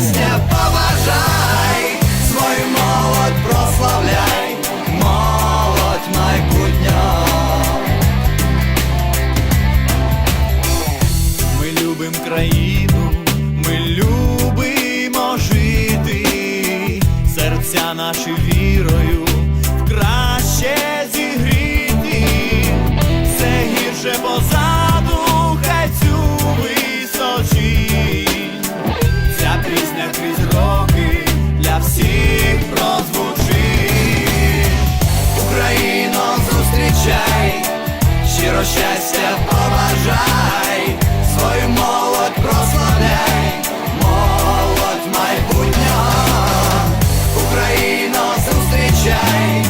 щиро зустрічай, щиро щастя побажай, свою молодь прославляй, молодь майбутнього, Україно, зустрічай,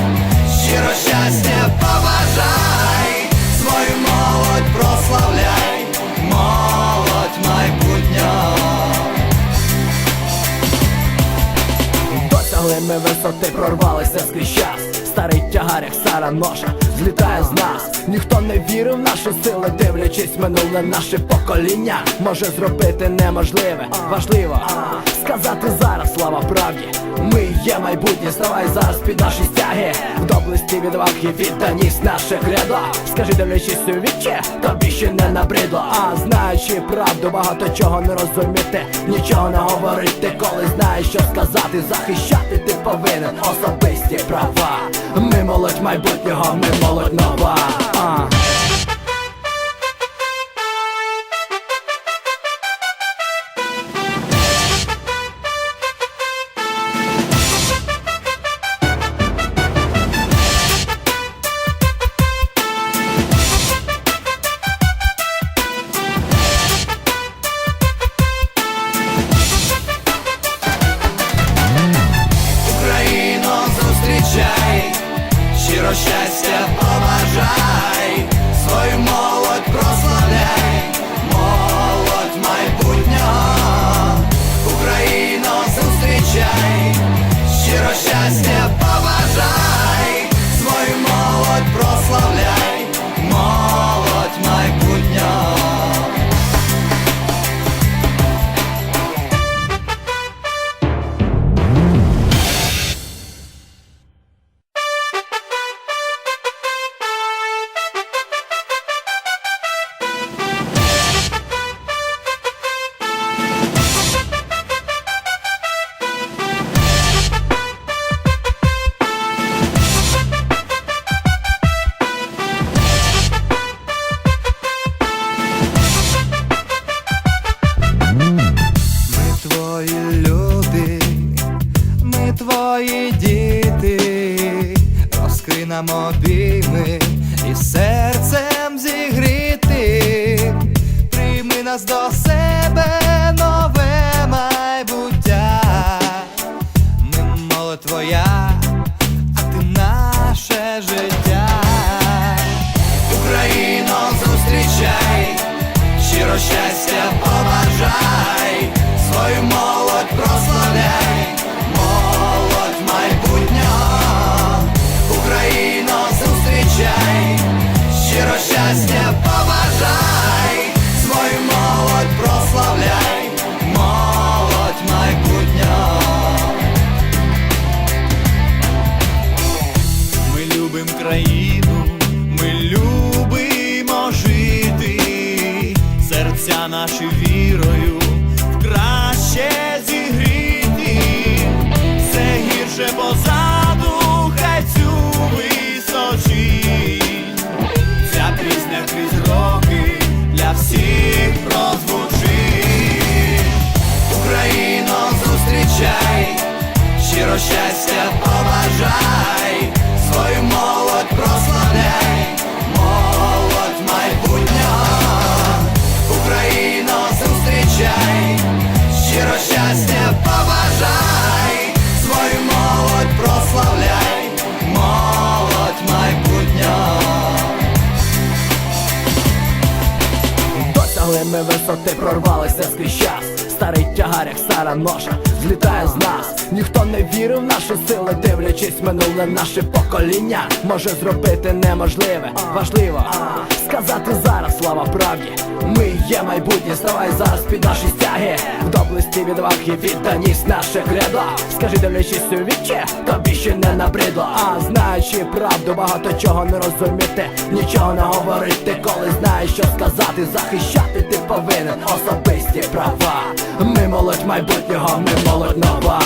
щиро щастя побажай, свою молодь прославляй, молодь майбутнього. Досягли ми висоти, прорвалися скрізь час Старий тягар, як стара ноша, злітає з нас. Ніхто не вірив в наші сили, дивлячись минуле наше покоління. Може зробити неможливе, важливо сказати зараз слава правді. Ми є майбутнє, ставай зараз під наші стяги. В доблесті відваги відданість наше кредо Скажи, дивлячись у вічі, тобі ще не набридло. А знаючи правду, багато чого не розуміти Нічого не говорити, коли знаєш, що сказати Захищати ти повинен. Особисті права. Ми молодь майбутнього, ми молодь нова. А. розкри Україну ми любимо жити, серця наші вірою в краще зігріти, все гірше позаду, хай цю височить, ця пісня крізь роки для всіх прозвучить. Україно, зустрічай, щиро щастя побажай свою молодь прославляй, молодь майбутня, Україно, зустрічай, щиро щастя побажай, свою молодь прославляй, молодь майбутня. Досягли ми висоти прорвалися скрізь час. Старий тягар, як стара ноша, злітає з нас. Ніхто не вірив в наші сили, дивлячись минуле наше покоління. Може зробити неможливе, важливо сказати зараз слава правді. Ми є майбутнє, ставай зараз під наші стяги. В доблесті відваги відданість наше кредо Скажи, дивлячись у вічі, тобі ще не набридло. А знаючи правду, багато чого не розуміти Нічого не говорити, коли знаєш, що сказати Захищати ти повинен особисті права Ми молодь майбутнього, ми молодь нова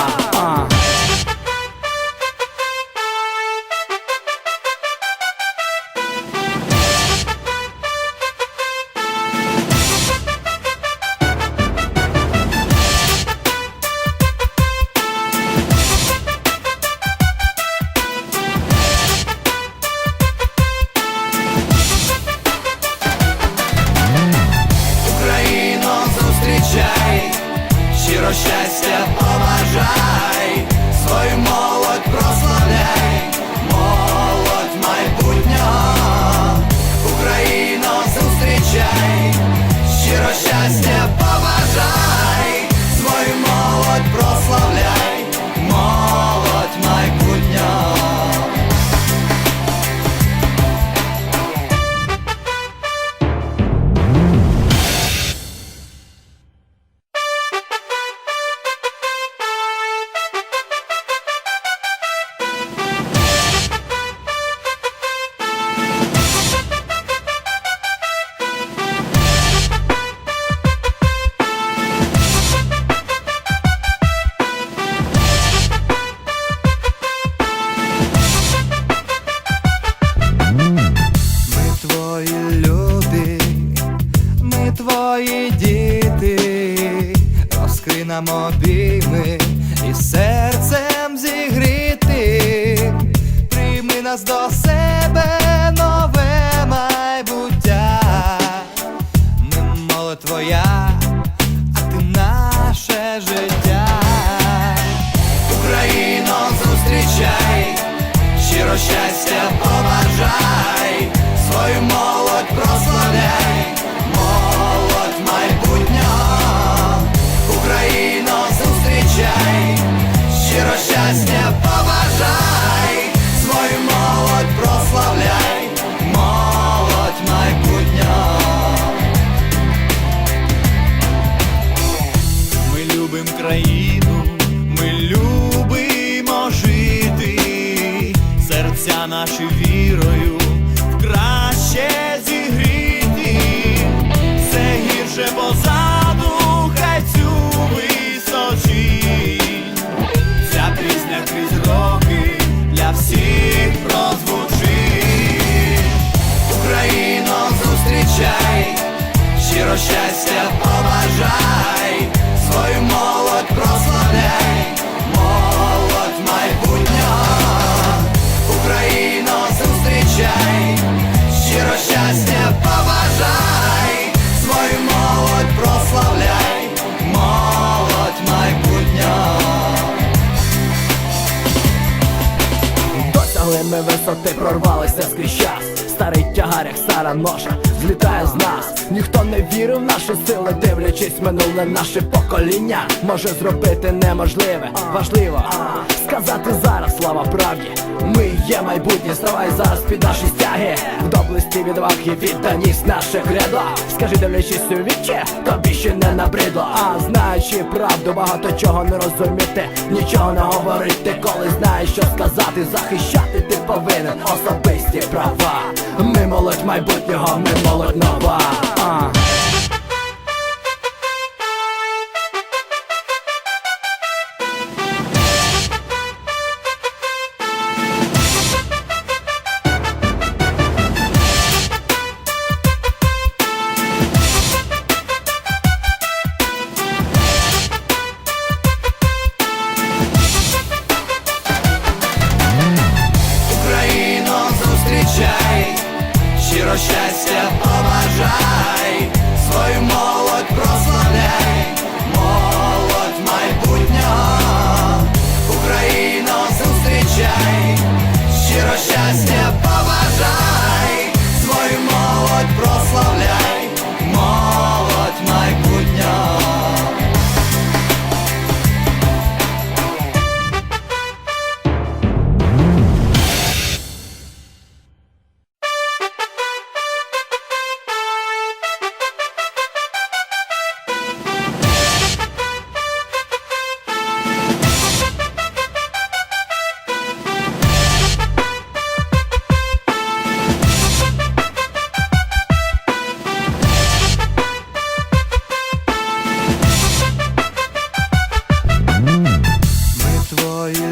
нам обійми і серцем зігріти, прийми нас до себе нове майбуття. Ми молодь твоя, ти наше життя. Україно, зустрічай, щиро щастя побажай, свою молодь прославляй, побажай, свою молодь прославляй, молодь майбутня. Ми любим країну, ми любимо жити, серця наші вірою щастя побажай, свою молодь прославляй, молодь майбутнього, Україно, зустрічай, щиро щастя побажай, свою молодь прославляй, молодь майбутнього. Досягли ми висоти, прорвалися скрізь час Старий тягар, як стара ноша, сили, дивлячись минуле наше покоління Може зробити неможливе, важливо сказати зараз слава правді. Ми є майбутнє, ставай зараз під наші стяги. В доблесті відваги відданість наше кредо Скажи, дивлячись у вічі, тобі ще не набридло. А знаючи правду, багато чого не розуміти Нічого не говорити, коли знаєш, що сказати Захищати ти повинен особисті права. Ми молодь майбутнього, ми молодь нова щастя побажай, свою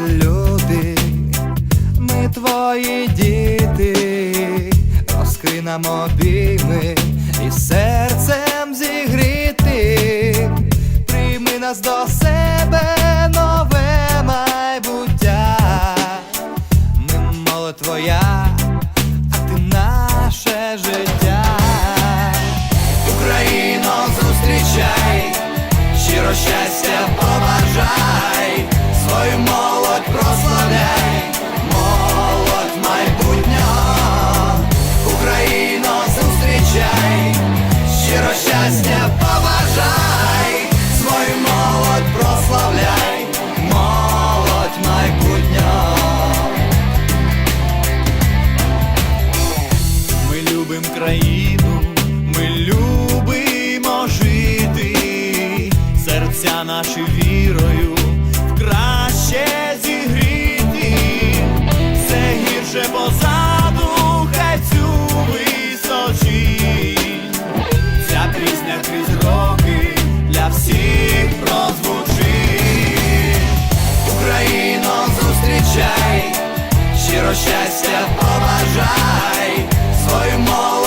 люди, ми твої діти, розкинемо обійми і серцем зігріти, прийми нас до. Серця наші вірою краще зігріти, все гірше позаду, хай цю височить. Ця пісня крізь роки для всіх прозвучить. Україно, зустрічай, щиро щастя побажай, свою молодь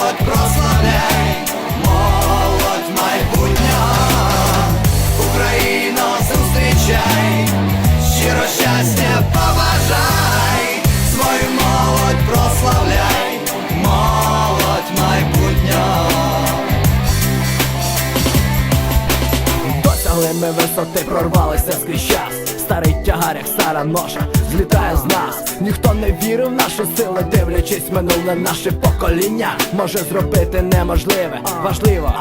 висоти, прорвалися скрізь час Старий тягар, як стара ноша, злітає з нас. Ніхто не вірив в наші сили, дивлячись минуле наше покоління. Може зробити неможливе, важливо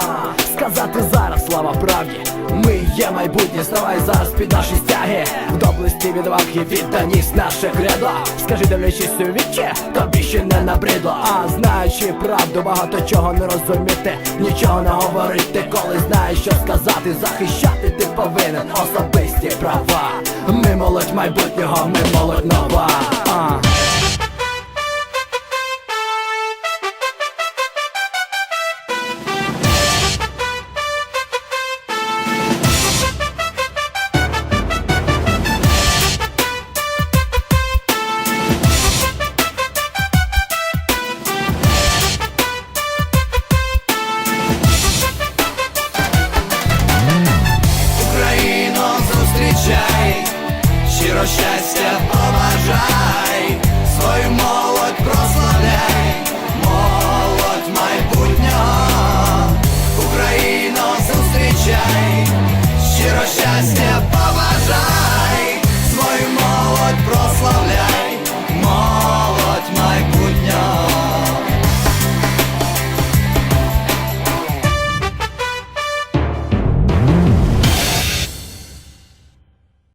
сказати зараз слава правді. Ми є майбутнє, ставай зараз під наші стяги. В доблесті відваги відданість наше кредо Скажи, дивлячись у вічі, тобі ще не набридло. А знаючи правду, багато чого не розуміти Нічого не говорити, коли знаєш, що сказати. Захищати ти повинен особисті права Ми молодь майбутнього, ми молодь нова а.